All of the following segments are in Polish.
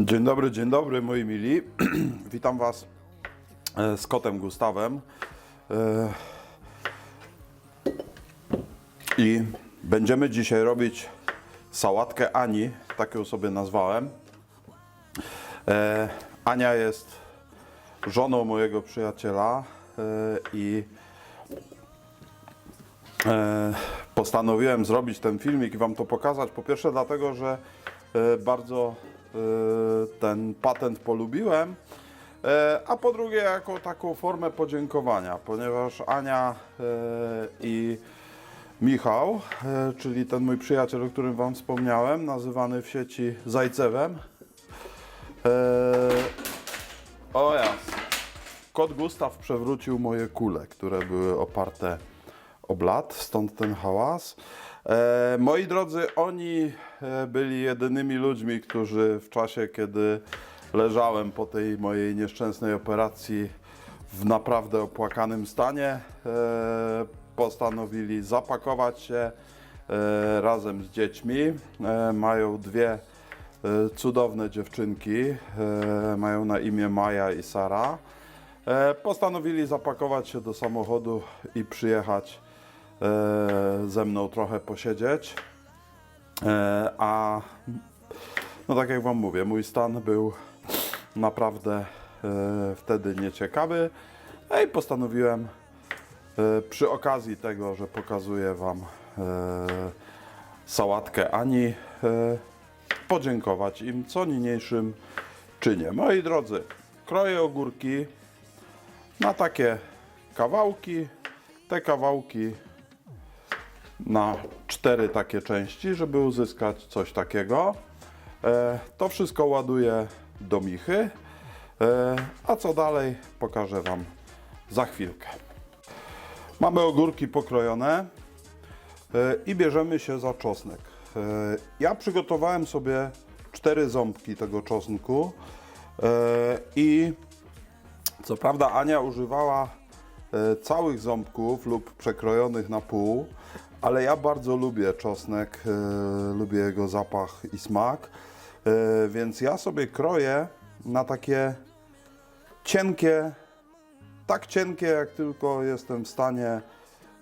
Dzień dobry, dzień dobry moi mili. Witam Was e, z kotem Gustawem. E, I będziemy dzisiaj robić sałatkę Ani, tak ją sobie nazwałem. E, Ania jest żoną mojego przyjaciela i postanowiłem zrobić ten filmik i Wam to pokazać. Po pierwsze dlatego, że bardzo ten patent polubiłem, e, a po drugie jako taką formę podziękowania, ponieważ Ania e, i Michał, e, czyli ten mój przyjaciel, o którym Wam wspomniałem, nazywany w sieci Zajcewem. O jas. Kot Gustaw przewrócił moje kule, które były oparte o blat, stąd ten hałas. E, moi drodzy, oni e, byli jedynymi ludźmi, którzy w czasie, kiedy leżałem po tej mojej nieszczęsnej operacji w naprawdę opłakanym stanie, e, postanowili zapakować się e, razem z dziećmi. E, mają dwie e, cudowne dziewczynki, e, mają na imię Maja i Sara. Postanowili zapakować się do samochodu i przyjechać ze mną trochę posiedzieć. E, A no tak jak Wam mówię, mój stan był naprawdę e, wtedy nieciekawy. No i postanowiłem e, przy okazji tego, że pokazuję Wam e, sałatkę Ani, e, podziękować im co niniejszym czynie. Moi drodzy, kroję ogórki na takie kawałki. Te kawałki na cztery takie części, żeby uzyskać coś takiego. E, to wszystko ładuję do michy. E, a co dalej pokażę Wam za chwilkę. Mamy ogórki pokrojone e, i bierzemy się za czosnek. Ja przygotowałem sobie cztery ząbki tego czosnku i co prawda Ania używała całych ząbków lub przekrojonych na pół, ale ja bardzo lubię czosnek, e, lubię jego zapach i smak, e, więc ja sobie kroję na takie cienkie, tak cienkie jak tylko jestem w stanie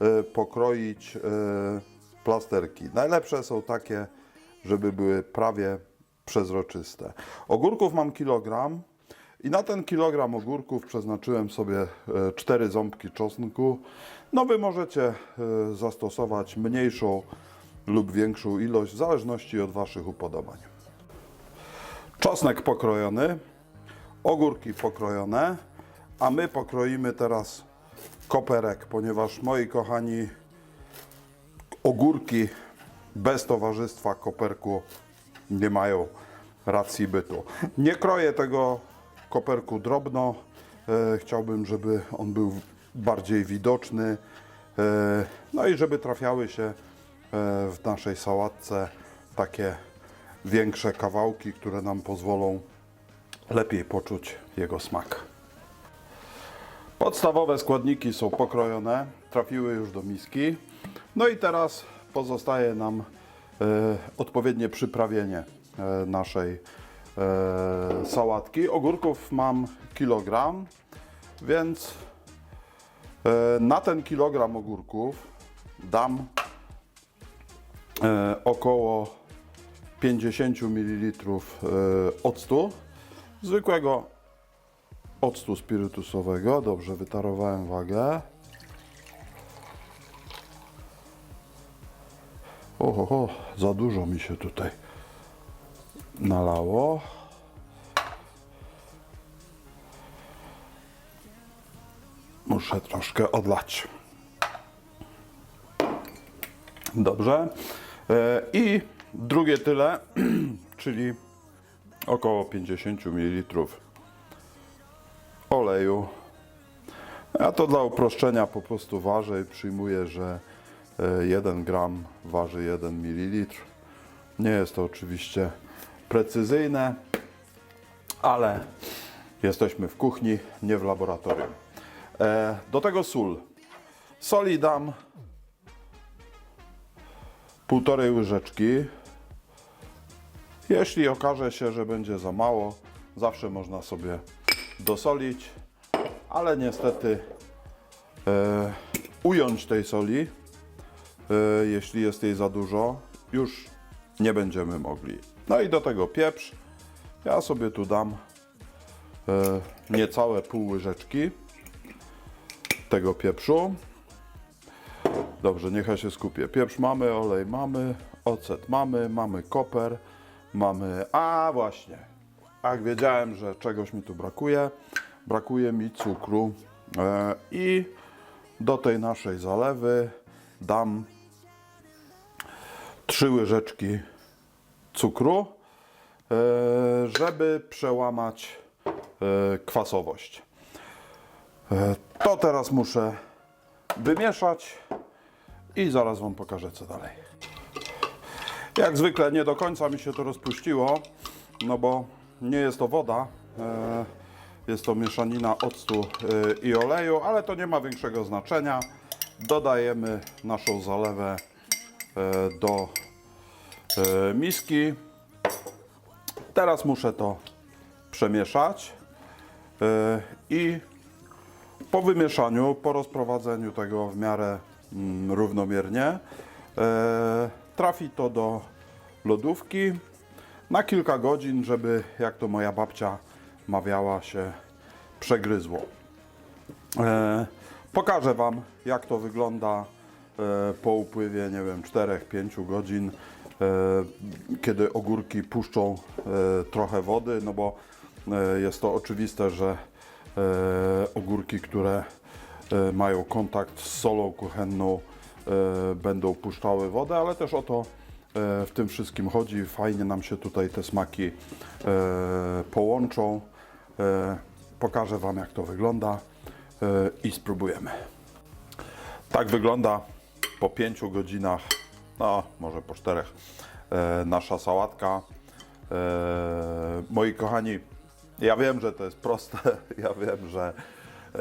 e, pokroić plasterki. Najlepsze są takie, żeby były prawie przezroczyste. Ogórków mam kilogram i na ten kilogram ogórków przeznaczyłem sobie e, cztery ząbki czosnku. No wy możecie e, zastosować mniejszą lub większą ilość w zależności od waszych upodobań. Czosnek pokrojony, ogórki pokrojone, a my pokroimy teraz koperek, ponieważ moi kochani, ogórki bez towarzystwa koperku nie mają racji bytu. Nie kroję tego koperku drobno. E, chciałbym, żeby on był bardziej widoczny. E, no i żeby trafiały się e, w naszej sałatce takie większe kawałki, które nam pozwolą lepiej poczuć jego smak. Podstawowe składniki są pokrojone, trafiły już do miski. No i teraz pozostaje nam odpowiednie przyprawienie naszej sałatki. Ogórków mam kilogram, więc e, na ten kilogram ogórków dam e, około 50 ml e, octu, zwykłego octu spirytusowego. Dobrze, wytarowałem wagę. Oho, za dużo mi się tutaj nalało. Muszę troszkę odlać. Dobrze. E, I drugie tyle, czyli około 50 ml oleju. Ja to dla uproszczenia po prostu ważę i przyjmuję, że e, 1 gram waży 1 ml. Nie jest to oczywiście precyzyjne, ale jesteśmy w kuchni, nie w laboratorium. E, Do tego sól. Soli dam półtorej łyżeczki. Jeśli okaże się, że będzie za mało, zawsze można sobie dosolić, ale niestety e, ująć tej soli, e, jeśli jest jej za dużo, już nie będziemy mogli. No i do tego pieprz. Ja sobie tu dam e, niecałe pół łyżeczki tego pieprzu. Dobrze, niech ja się skupię. Pieprz mamy, olej mamy, ocet mamy, mamy koper, mamy... A właśnie, jak wiedziałem, że czegoś mi tu brakuje, brakuje mi cukru e, i do tej naszej zalewy dam trzy łyżeczki cukru, e, żeby przełamać e, kwasowość. E, To teraz muszę wymieszać i zaraz Wam pokażę co dalej. Jak zwykle nie do końca mi się to rozpuściło, no bo nie jest to woda, jest to mieszanina octu i oleju, ale to nie ma większego znaczenia. Dodajemy naszą zalewę do miski. Teraz muszę to przemieszać e, i po wymieszaniu, po rozprowadzeniu tego w miarę mm, równomiernie, e, trafi to do lodówki na kilka godzin, żeby, jak to moja babcia mawiała, się przegryzło. E, pokażę Wam, jak to wygląda e, po upływie, nie wiem, 4-5 godzin, e, kiedy ogórki puszczą e, trochę wody, no bo e, jest to oczywiste, że e, ogórki, które e, mają kontakt z solą kuchenną, e, będą puszczały wodę, ale też o to e, w tym wszystkim chodzi. Fajnie nam się tutaj te smaki e, połączą. E, Pokażę Wam, jak to wygląda e, i spróbujemy. Tak wygląda po 5 godzinach, no może po 4, e, nasza sałatka. E, moi kochani, ja wiem, że to jest proste, ja wiem, że e,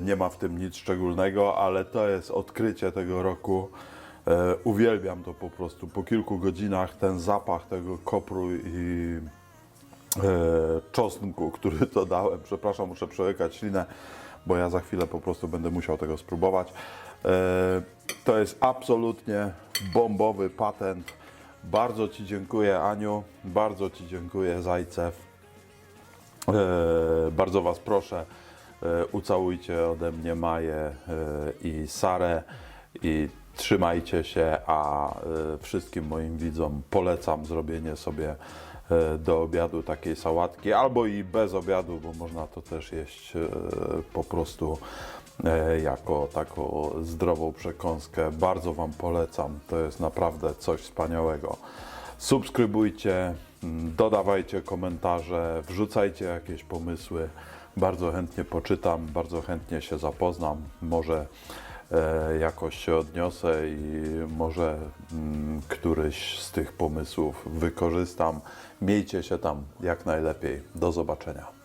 nie ma w tym nic szczególnego, ale to jest odkrycie tego roku. Uwielbiam to po prostu. Po kilku godzinach ten zapach tego kopru i czosnku, który to dałem. Przepraszam, muszę przełykać ślinę, bo ja za chwilę po prostu będę musiał tego spróbować. E, to jest absolutnie bombowy patent. Bardzo Ci dziękuję, Aniu. Bardzo Ci dziękuję, Zajcew. E, bardzo Was proszę, e, ucałujcie ode mnie Maję i Sarę i trzymajcie się, a wszystkim moim widzom polecam zrobienie sobie do obiadu takiej sałatki, albo i bez obiadu, bo można to też jeść e, po prostu e, jako taką zdrową przekąskę. Bardzo Wam polecam, to jest naprawdę coś wspaniałego. Subskrybujcie, dodawajcie komentarze, wrzucajcie jakieś pomysły. Bardzo chętnie poczytam, bardzo chętnie się zapoznam. Może e, jakoś się odniosę i może mm, któryś z tych pomysłów wykorzystam. Miejcie się tam jak najlepiej. Do zobaczenia.